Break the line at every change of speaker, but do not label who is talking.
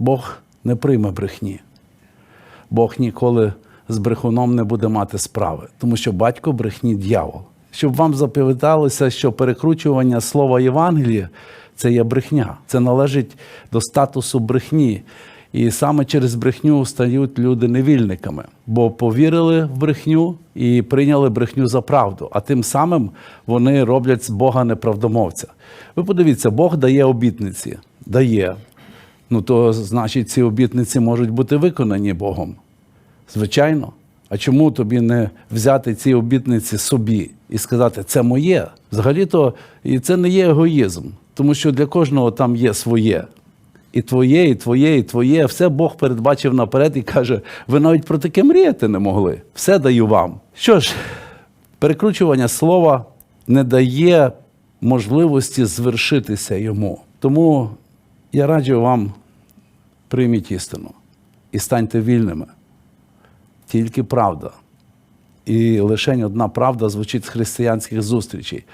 Бог не прийме брехні. Бог ніколи з брехуном не буде мати справи, тому що батько брехні дьявол. Щоб вам запам'яталося, що перекручування слова Євангелія це є брехня, це належить до статусу брехні. І саме через брехню стають люди невільниками, бо повірили в брехню і прийняли брехню за правду. А тим самим вони роблять з Бога неправдомовця. Ви подивіться, Бог дає обітниці, дає. Ну то значить, ці обітниці можуть бути виконані Богом. Звичайно. А чому тобі не взяти ці обітниці собі і сказати, це моє? Взагалі-то і це не є егоїзм, тому що для кожного там є своє. І твоє, і твоє, і твоє. Все Бог передбачив наперед і каже: ви навіть про таке мріяти не могли. Все даю вам. Що ж, перекручування слова не дає можливості звершитися йому. Тому я раджу вам прийміть істину і станьте вільними. Тільки правда. І лише одна правда звучить з християнських зустрічей.